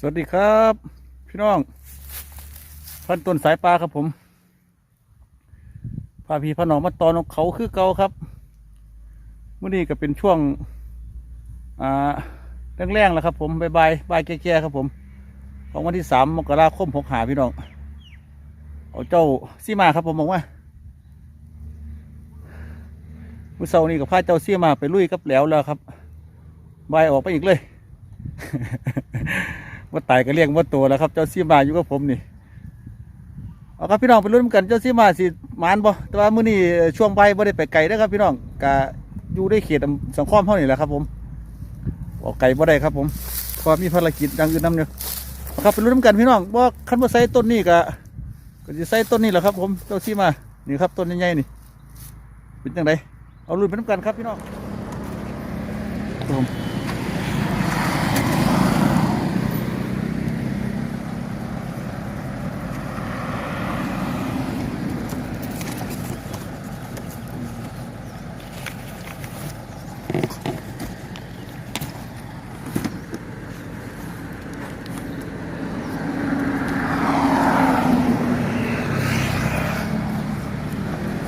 สวัสดีครับ พี่น้อง พันต้นสายปลาครับผมพาพี่พาน้องมาตอนของเขาคือเกาครับเมื่อนี้ก็เป็นช่วงอ่าแรงๆแล้วครับ ผมบายบายบายแก่ๆครับ ผม ของวันที่สามมกราคมหกหาพี่น้องเอาเจ้าซีมาครับผมบอกว่ามื่อเช้านี้กับพาเจ้าซีมาไปลุยกับแล้วแล้วครับ บายออกไปอีกเลย ว่าตายก็เลี้ยงว่าตัวแล้วครับ เจ้าซีมาอยู่กับผมนี่เอาครับพี่น้องไปรุ่นนกันเจ้าซีมาสิมานบ่แต่ว่ามื้อนี้ช่วงบ่ายบ่ได้ไปไกลนะครับ พี่น้องกะอยู่ในเขตสังคมเท่านี้แหละครับ ผมออกไกลบ่ได้ครับ ผมเพราะมีภารกิจอย่างอื่นนำอยู่เอาครับไปรุ่นนกันพี่น้องบ่าคันบ่ใส่ต้นนี้ก็ก็สิใส่ต้นนี้แหละครับ ผมเจ้าซีมานี่ครับต้นใหญ่ๆนี่เป็นจังไดเอารุ่นไปนำกันครับพี่น้องครับผม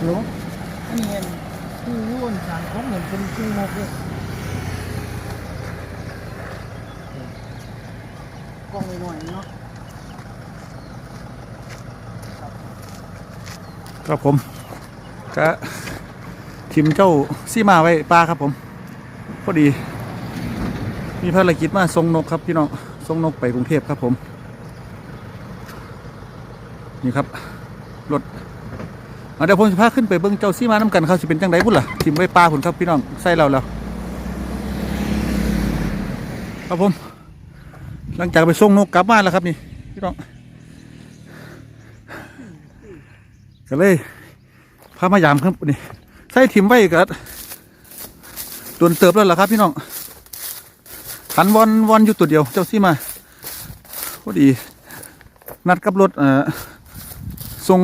หลวงอันนี้เห็นคือยุ่นสารของเหมือนเป็นคือมกเลยกล้องหน่อยๆเนาะครับผมก็ทิมเจ้าซีมาไว้ปลาครับผมพอดี มีภารกิจมาส่งนกครับพี่น้องส่งนกไปกรุงเทพครับผม นี่ครับรถ เอาเดี๋ยวผมจะพาขึ้นไปเบิ้งเจ้าซีมาน้ำกันเขาสิเป็นจังไดพุ่นล่ะทิมไว้ปลาพุ่นครับพี่น้องใส่เราแล้วครับผม หลังจากไปส่งนกกลับบ้านแล้วครับนี่พี่น้องก็เลยพามายามครับนี่ใส่ถิ่มไว้กับโดนเติบแล้วล่ะครับพี่น้องขันวอนวอนอยู่ตัวเดียว เจ้าซี่มาพอดี นัดกับรถเอ่อส่ง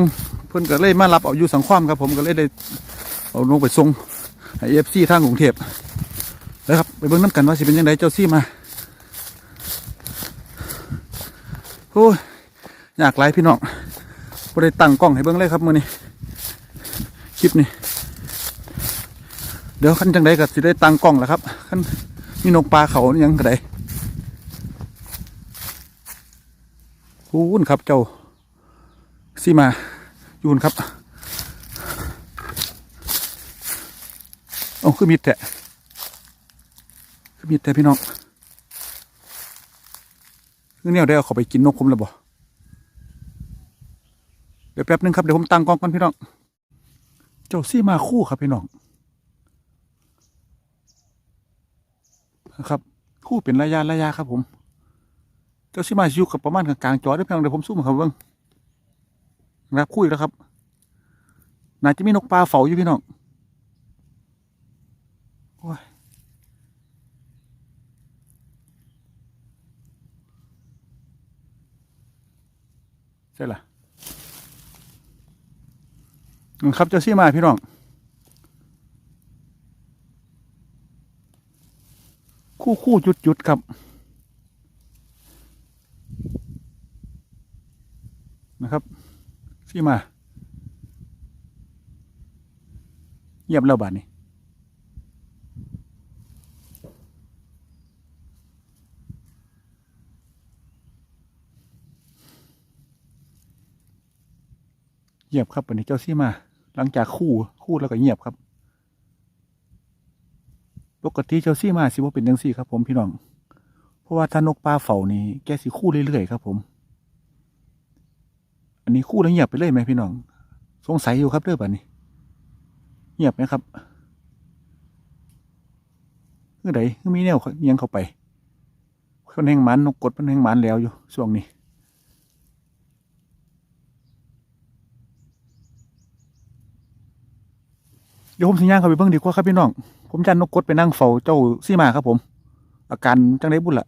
พิ่นก็เลยมารับเอาอยู่สังความครับผมก็เลยได้เอาลงไปส่งให้เอฟซีทางกรุงเทพแล้วครับไปเบิ่งน้ำกันว่าสิเป็นยังไงเจ้าซี่มาโอ้ยอยากไล่พี่น้องบ่ได้ตั้งกล้องให้เบิ่งเลยครับมื้อนี้คลิปนี้เดี๋ยวคันจังไดก็สิได้ตั้งกล้องแล้วครับคันมีนกปลาเขาอิหยังก็ได้พูนครับเจ้าซีมา ยูนครับเอาคือมีดแตะคือมีดแตะพี่น้องคือเนี่ยได้เอาเขาไปกินนกผมแล้วบ่เดี๋ยวแป๊บนึงครับเดี๋ยวผมตั้งกล้องก่อนพี่น้อง เจ้าซี่มาคู่ครับพี่น้องนะครับ คู่เป็นระยะระยะครับผม เจ้าซี่มาอยู่กับประมาณกลางๆจอได้เพียงเดี๋ยวผมซูมครับเบิ้ง นะครับคู่อีกแล้วครับน่าจะมีนกปลาเฝ้าอยู่พี่น้องโอ้ยใช่ละครับเจ้าซี่มาพี่น้องคู่คู่จุดจุดครับนะครับ ซี่มาเยียบแล้วบาดนี้เงียบครับวันนี้เจ้าซี่มา หลังจากคู่คู่แล้วก็เงียบครับ ปกติเจ้าซี่มาสิว่าเป็นจังซี่ครับ ผมพี่น้อง เพราะว่าถ้านกปลาเฝ้านี่แกสิคู่เรื่อยๆครับผม อันนี้คู่แล้วเงียบไปเลยไหมพี่น้อง สงสัยอยู่ครับเรื่องแบบนี้ เงียบไหมครับเมื่อใดมีแนวเอียงเข้าไปคนแห่งมันนกกดมันแห่งมันแล้วอยู่ช่วงนี้เดี๋ยวผมสิย่างเขาไปเบิ่งดีกว่าครับพี่น้อง ผมจันนกกดไปนั่งเฝ้าเจ้าซี่มาครับผม อาการจังได้บุญละ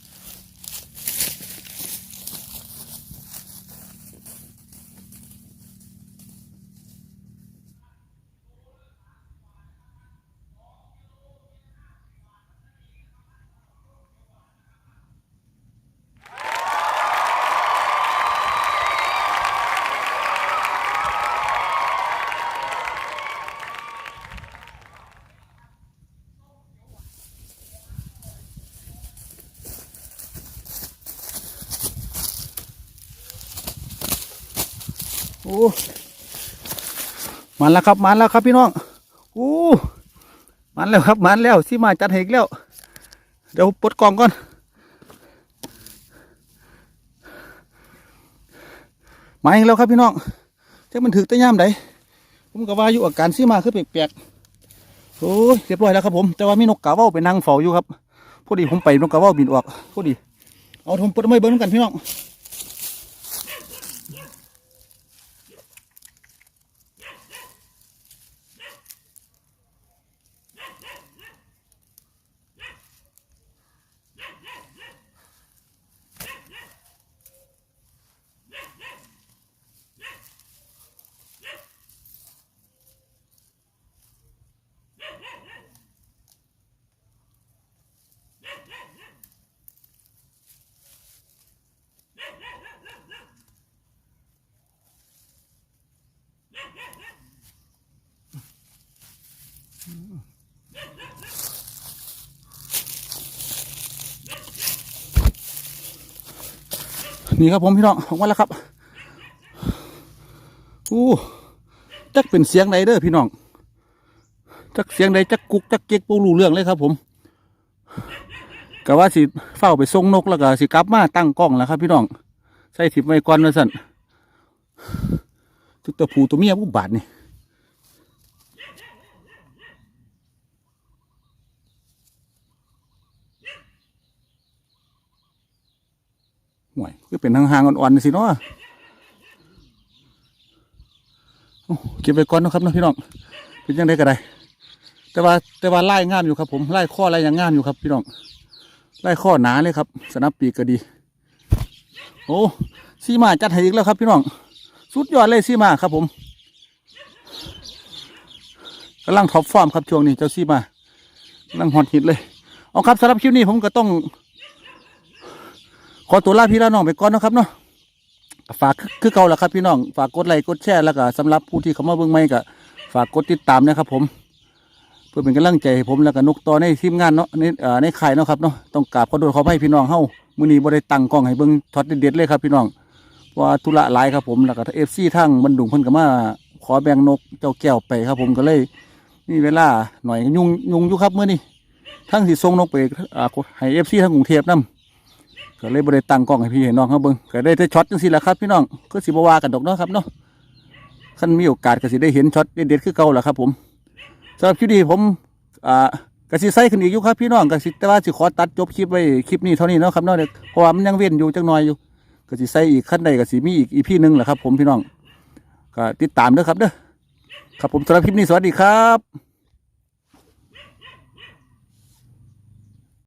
อ้มันแล้วครับมันแล้วครับพี่น้องโอ้มันแล้วครับมันแล้วสิมาจัดให้อีกแล้ว เดี๋ยวปลดกล่องก่อนมาอีกแล้วครับพี่น้องแต่มันถึกแต่ย่ามใดผมก็ว่าอยู่อาการซีมาคือแปลกๆโอ้ยเรียบร้อยแล้วครับผม แต่ว่ามีนกกาเว้าไปนั่งเฝ้าอยู่ครับพอดีผมไปนกกาเว้าบินออกพอดี เอาทมปดไม่เบิ้งกันพี่น้อง นี่ครับผมพี่น้องออกมาแล้วครับอู้จักเป็นเสียงใดเด้อพี่น้องจักเสียงใดจักกุกจักเก๊กปูรู้เรื่องเลยครับ ผมกะว่าสิเฝ้าไปส่งนกแล้วก็สิกลับมาตั้งกล้องแล้วครับ พี่น้องใส่ถิบไม้ก่อนนะสั่นทุกตัวผูตัวเมียผู้บาทนี่ ห่วยก็เป็นทางห่างๆอ่อนๆสิเนาะโอ้เก็บไว้ก่อนนะครับนะพี่น้องเป็นยังไงก็ได้ แต่ว่าแต่ว่าไล่งามอยู่ครับ ผมไล่ข้อไล่ยังงามอยู่ครับ พี่น้องไล่ข้อหนาเลยครับ สนับปีกก็ดี โอ้ซีมาจัดให้อีกแล้วครับ พี่น้องสุดยอดเลยซีมาครับ ผมกำลังท็อปฟอร์มครับช่วงนี้เจ้าซีมากำลังฮอตฮิตเลยเอาครับสำหรับคลิปนี้ผมก็ต้อง ขอตัวลาพี่ลาน้องไปก่อนนะครับเนาะฝากคือเก่าแหละครับพี่น้อง ฝากกดไลค์กดแชร์แล้วก็สำหรับผู้ที่เข้ามาเบิ่งใหม่ก็ฝากกดติดตามนะครับ ผม เพื่อเป็นกำลังใจให้ผมแล้วก็นกต่อในทีมงานเนาะในเอ่อในค่ายเนาะครับเนาะต้องกราบขอโทษขอให้พี่น้องเฮามื้อนี้บ่ได้ตั้งกล้องให้เบิ่งช็อตเด็ดๆเลยครับ พี่น้องเพราะว่าธุระหลายครับผมแล้วก็เอฟซีทั้งบันดุงเพิ่นก็มาขอแบ่งนกเจ้าแก้วไปครับ ผมก็เลยมีเวลาหน่อยยุ่งยุ่งอยู่ครับมื้อนี้ทั้งสิส่งนกไปอ่าให้เอฟซีทั้งกรุงเทพนํ ก็เลยบ่ได้ตั้งกล้องให้พี่ให้น้องเขาเบิ่งก็ได้แต่ช็อตจังซี่แหละครับพี่น้องก็สิบ่ว่ากันดอกเนาะครับเนาะคันมีโอกาสก็สิได้เห็นช็อตเด็ดๆคือเก่าแหละครับ ผมสำหรับคลิปนี้ผมอ่ากสิใส่ขึ้นอีกอยู่ครับพี่น้องกสิแต่ว่าสิขอตัดจบคลิปไว้คลิปนี้เท่านี้เนาะครับเนาะเด็กเพราะว่ามันยังเว้นอยู่จังหน่อยอยู่กสิใส่อีกขั้นใดกสิมีอีกอีพีหนึ่งแหละครับ ผมพี่น้องก็ติดตามเด้อครับเด้อครับผมสำหรับคลิปนี้สวัสดีครับ